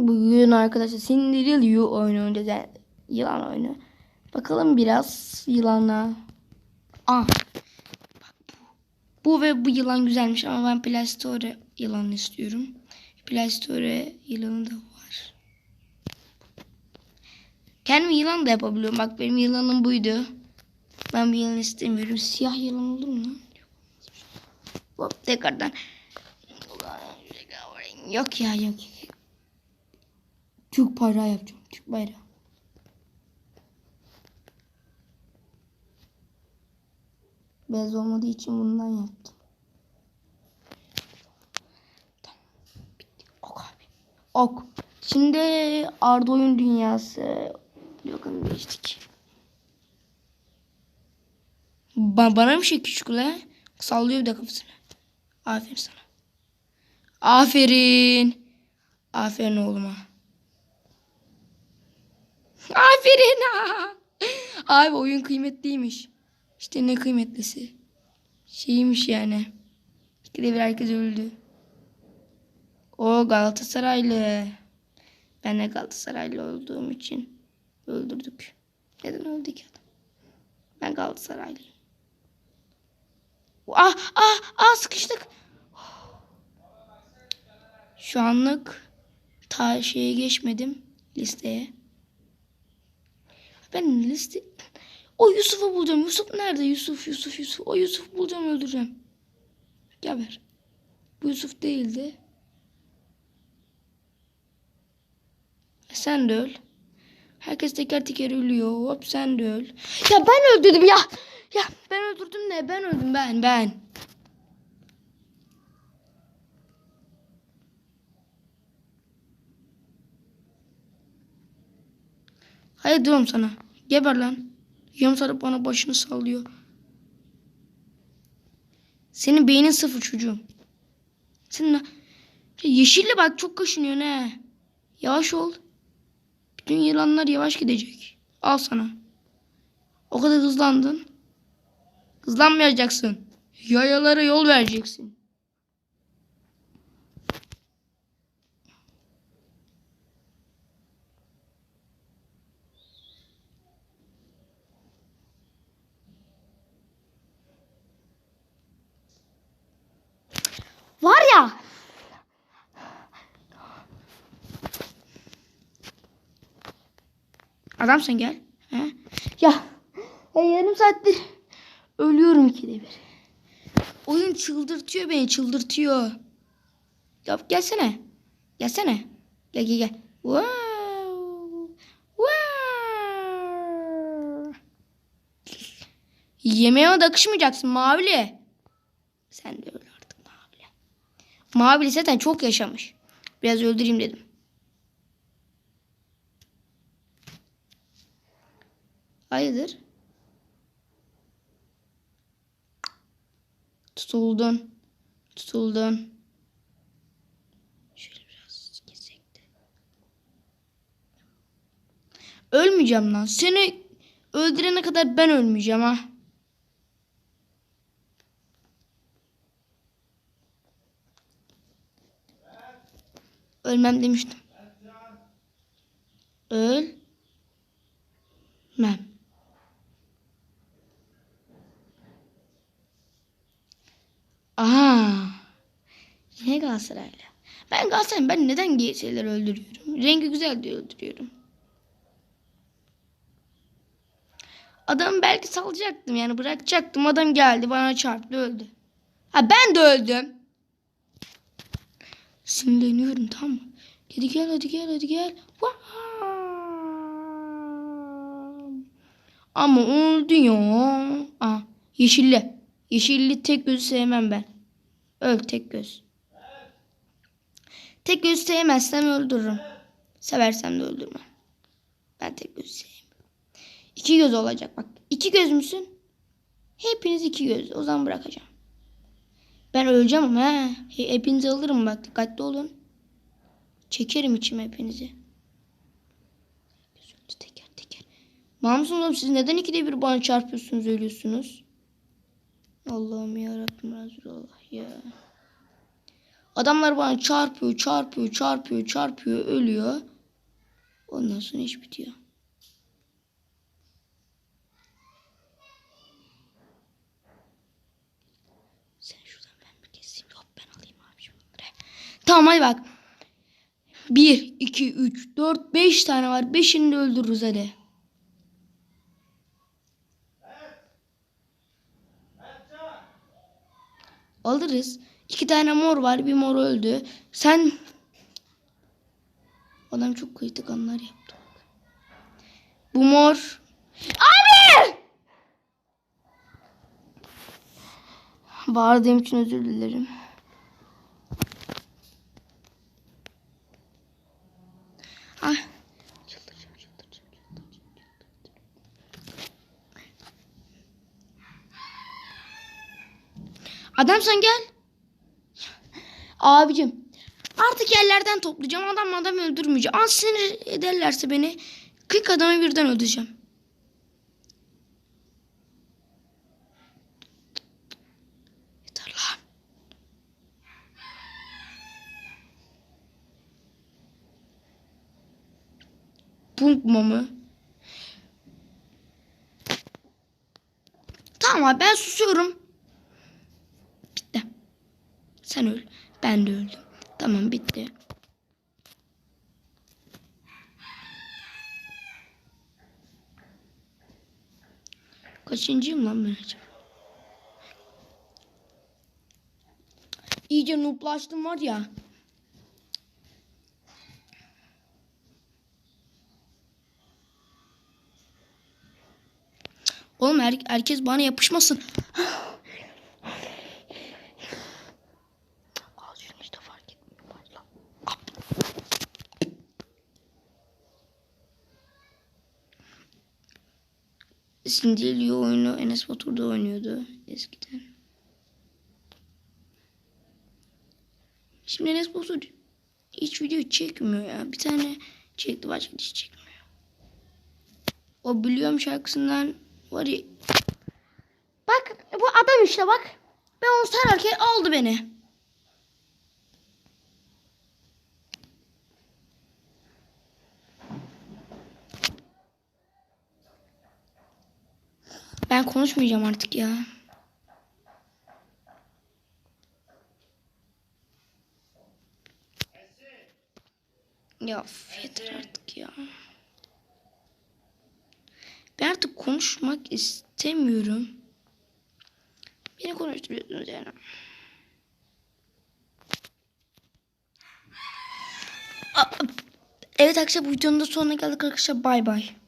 Bugün arkadaşlar Cinderella oyunu oynayacağız. Yılan oyunu. Bakalım biraz yılanla. Aa. Bak bu. Bu ve bu yılan güzelmiş ama ben Plastore yılanını istiyorum. Plastore yılanı da var. Kendim yılan da yapabiliyorum. Bak benim yılanım buydu. Ben bir yılan istemiyorum. Siyah yılan olur mu? Hop tekrardan. Yok ya yok. Türk bayrağı yapacağım. Türk bayrağı. Beyaz olmadığı için bundan yaptım. Ok abi. Ok. Şimdi Arda oyun dünyası. Bakın geçtik. Ba bana mı şey küçük la? Sallıyor bir de kafasını. Aferin sana. Aferin. Aferin oğluma. Aferin. Abi oyun kıymetliymiş. İşte ne kıymetlisi. Şeymiş yani. İkide bir herkes öldü. O Galatasaraylı. Ben de Galatasaraylı olduğum için öldürdük. Neden öldü ki adam? Ben Galatasaraylıyım. Ah ah ah sıkıştık. Şu anlık ta şeye geçmedim listeye. Ben liste... O Yusuf'u bulacağım. Yusuf nerede? Yusuf, Yusuf, Yusuf. O Yusuf bulacağım öldüreceğim. Geber. Bu Yusuf değildi. E Sen de öl. Herkes teker teker ölüyor. Hop sen de öl. Ya ben öldürdüm ya. Ya ben öldürdüm ne? Ben öldüm ben ben. Hayır diyorum sana. Geber lan. Yarım sarıp bana başını sallıyor. Senin beynin sıfır çocuğum. Senin yeşille bak çok kaşınıyor ne? Yavaş ol. Bütün yılanlar yavaş gidecek. Al sana. O kadar hızlandın. Hızlanmayacaksın. Yayalara yol vereceksin. Var ya. Adam sen gel. He? Ya. ya yarım saattir ölüyorum ikide bir. Oyun çıldırtıyor beni çıldırtıyor. Ya gelsene. Gelsene. Gel gel gel. Wow. Wow. Yemeğe de akışmayacaksın mavili. Sen de. Mavili zaten çok yaşamış. Biraz öldüreyim dedim. Hayırdır? Tutuldun. Tutuldun. Şöyle biraz gitsek de. Ölmeyeceğim lan. Seni öldürene kadar ben ölmeyeceğim ha. Ölmem demiştim. Ölmem. Aha. Yine Galatasaraylı. Ben Galatasaray'ım. Ben neden GS'leri öldürüyorum? Rengi güzel diye öldürüyorum. Adamı belki salacaktım yani bırakacaktım. Adam geldi bana çarptı öldü. Ha ben de öldüm. Sinirleniyorum tamam mı? Hadi gel hadi gel hadi gel. Ama öldü ya. Aa, yeşilli. Yeşilli tek gözü sevmem ben. Öl tek göz. Tek gözü sevmezsem öldürürüm. Seversem de öldürmem. Ben tek gözü sevmiyorum. İki göz olacak bak. İki göz müsün? Hepiniz iki göz. O zaman bırakacağım. Ben öleceğim ama. He- Hepinizi alırım bak. Dikkatli olun. Çekerim içime hepinizi. Teker teker. Mahmutsunuz oğlum siz neden ikide bir bana çarpıyorsunuz ölüyorsunuz? Allah'ım ya Rabbim Resulallah ya. Adamlar bana çarpıyor, çarpıyor, çarpıyor, çarpıyor, ölüyor. Ondan sonra iş bitiyor. Sen şuradan ben bir keseyim. Yok ben alayım abi şunları. Tamam hadi bak. 1, 2, 3, 4, 5 tane var. 5'ini de öldürürüz hadi. Alırız. İki tane mor var. Bir mor öldü. Sen... Adam çok kritik anlar yaptı. Bu mor... Abi! Bağırdığım için özür dilerim. Adam sen gel. Abicim artık yerlerden toplayacağım. Adam adam öldürmeyeceğim. Az sinir ederlerse beni 40 adamı birden öldüreceğim. Punkma mı? Tamam ben susuyorum. Sen öl. Ben de öldüm. Tamam bitti. Kaçıncıyım lan ben acaba? İyice nooblaştım var ya. Oğlum her, herkes bana yapışmasın. Sindeliyo oyunu Enes Batur'da oynuyordu eskiden. Şimdi Enes Batur hiç video çekmiyor ya. Bir tane çekti başka hiç çekmiyor. O biliyorum şarkısından var ya. Bak bu adam işte bak. Ben onu sararken aldı beni. Ben konuşmayacağım artık ya. Ya yeter artık ya. Ben artık konuşmak istemiyorum. Beni konuşturuyorsunuz yani. Evet arkadaşlar bu videonun da sonuna geldik arkadaşlar. Bay bay.